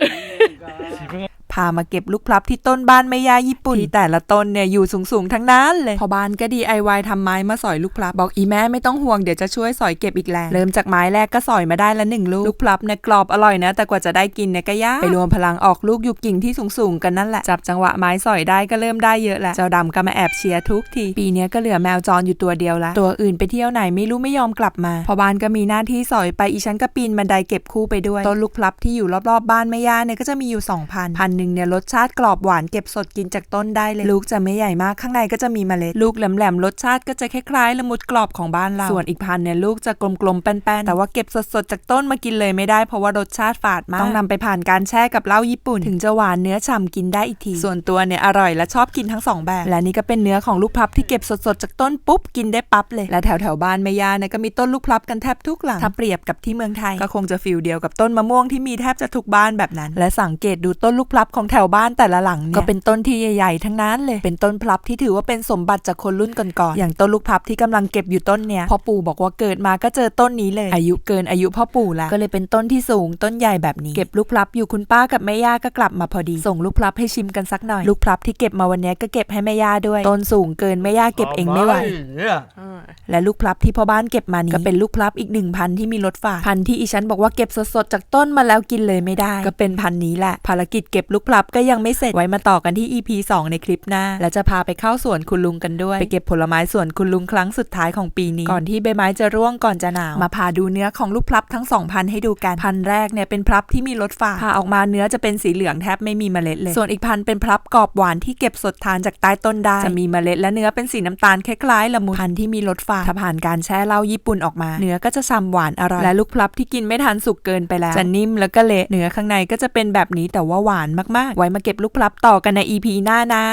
Yeah. พามาเก็บลูกพลับที่ต้นบ้านแม่ย่าญี่ปุ่นที่แต่ละต้นเนี่ยอยู่สูงๆทั้งนั้นเลยพอบ้านก็ DIY ทำไม้มาสอยลูกพลับ บอกอีแม่ไม่ต้องห่วงเดี๋ยวจะช่วยสอยเก็บอีกแรงเริ่มจากไม้แรกก็สอยมาได้ละหนึ่งลูกลูกพลับเนี่ยกรอบอร่อยนะ แต่กว่าจะได้กินเนี่ยก็ยากไปรวมพลังออกลูกอยู่กิ่งที่สูงๆกันนั่นแหละจับจังหวะไม้สอยได้ก็เริ่มได้เยอะแล้วเจ้าดำก็มาแอบเชียร์ทุกทีปีเนี้ยก็เหลือแมวจรอยู่ตัวเดียวละตัวอื่นไปเที่ยวไหนไม่รู้ไม่ยอมกลับมา พอบ้านก็มีหน้าที่สอยไปอีฉันก็ปีนบันไดเก็บคู่ไปด้วยต้นลูกพลับที่อยู่รอบๆบ้านแม่ย่าเนี่ยก็จะมีอยู่2,000พันหนึ่งเนี่ยรสชาติกรอบหวานเก็บสดกินจากต้นได้เลย ลูกจะไม่ใหญ่มากข้างในก็จะมีเมล็ด ลูกแหลมๆรสชาติก็จะคล้ายๆละมุดกรอบของบ้านเรา ส่วนอีกพันเนี่ยลูกจะกลมๆแป้นๆแต่ว่าเก็บสดๆจากต้นมากินเลยไม่ได้เพราะว่ารสชาติฝาดมากต้องนำไปผ่านการแช่กับเหล้าญี่ปุ่น ถึงจะหวานเนื้อฉ่ำกินได้อีกที ส่วนตัวเนี่ยอร่อยและชอบกินทั้งสองแบบและนี่ก็เป็นเนื้อของลูกพลับที่เก็บสดๆจากต้นปุ๊บกินได้ปั๊บเลยและแถวๆบ้านแม่ย่าเนี่ยก็มีต้นลูกพลับกันแทบทุกหลังถ้าเปรียบกับที่เมืองไทยก็คงจะฟิลเดียวกับต้นมะม่วงที่มีแทบจะทุกบ้านแบบนั้น และสังเกตดูต้นลูกพลับของแถวบ้านแต่ละหลังเนี่ยก็เป็นต้นที่ใหญ่ๆ ทั้งนั้นเลย เป็นต้นพลับที่ถือว่าเป็นสมบัติจากคนรุ่นก่อนๆ อย่างต้นลูกพลับที่กำลังเก็บอยู่ต้นเนี้ยพ่อปู่บอกว่าเกิดมาก็เจอต้นนี้เลย อายุเกินอายุพ่อปู่แล้วก็เลยเป็นต้นที่สูงต้นใหญ่แบบนี้ เก็บลูกพลับอยู่คุณป้ากับแม่ย่าก็กลับมาพอดี ส่งลูกพลับให้ชิมกันสักหน่อย ลูกพลับที่เก็บมาวันเนี้ยก็เก็บให้แม่ย่าด้วย ต้นสูงเกินแม่ย่าเก็บเองไม่ไหว และลูกพลับที่พ่อบ้านเก็บมานี้ก็เป็นลูกพลับอีกหนึ่งพันที่มีรสฝาดพันธุ์ที่อีฉันบอกว่าเก็บสดๆจากต้นมาแล้วกินเลยไม่ได้ ก็เป็นพันธุ์นี้แหละ ภารกิจเก็บลูกพลับก็ยังไม่เสร็จไว้มาต่อกันที่ EP 2 ในคลิปหน้า แล้วจะพาไปเข้าสวนคุณลุงกันด้วย ไปเก็บผลไม้สวนคุณลุงครั้งสุดท้ายของปีนี้ ก่อนที่ใบไม้จะร่วงก่อนจะหนาวมาพาดูเนื้อของลูกพลับทั้งสองพันธุ์ให้ดูกันพันธุ์แรกเนี่ยเป็นพลับที่มีรสฝาดผ่าออกมาเนื้อจะเป็นสีเหลืองแทบไม่มีเมล็ดเลย ส่วนอีกพันธุ์เป็นพลับกรอบหวานที่เก็บสดทานจากใต้ต้นได้จะมีเมล็ดและเนื้อเป็นสีน้ำตาลคล้ายๆละมุนพันธุ์ที่มีรสฝาดถ้าผ่านการแช่เหล้าญี่ปุ่นออกมา เนื้อก็จะฉ่ำหวานอร่อย และลูกพลับที่กินไม่ทันสุกเกินไปแล้ว จะนิ่มแล้วก็เละเนื้อข้างในก็จะเป็นแบบนี้แต่ว่าหวานมากๆ ไว้มาเก็บลูกพลับต่อกันใน EP หน้านะ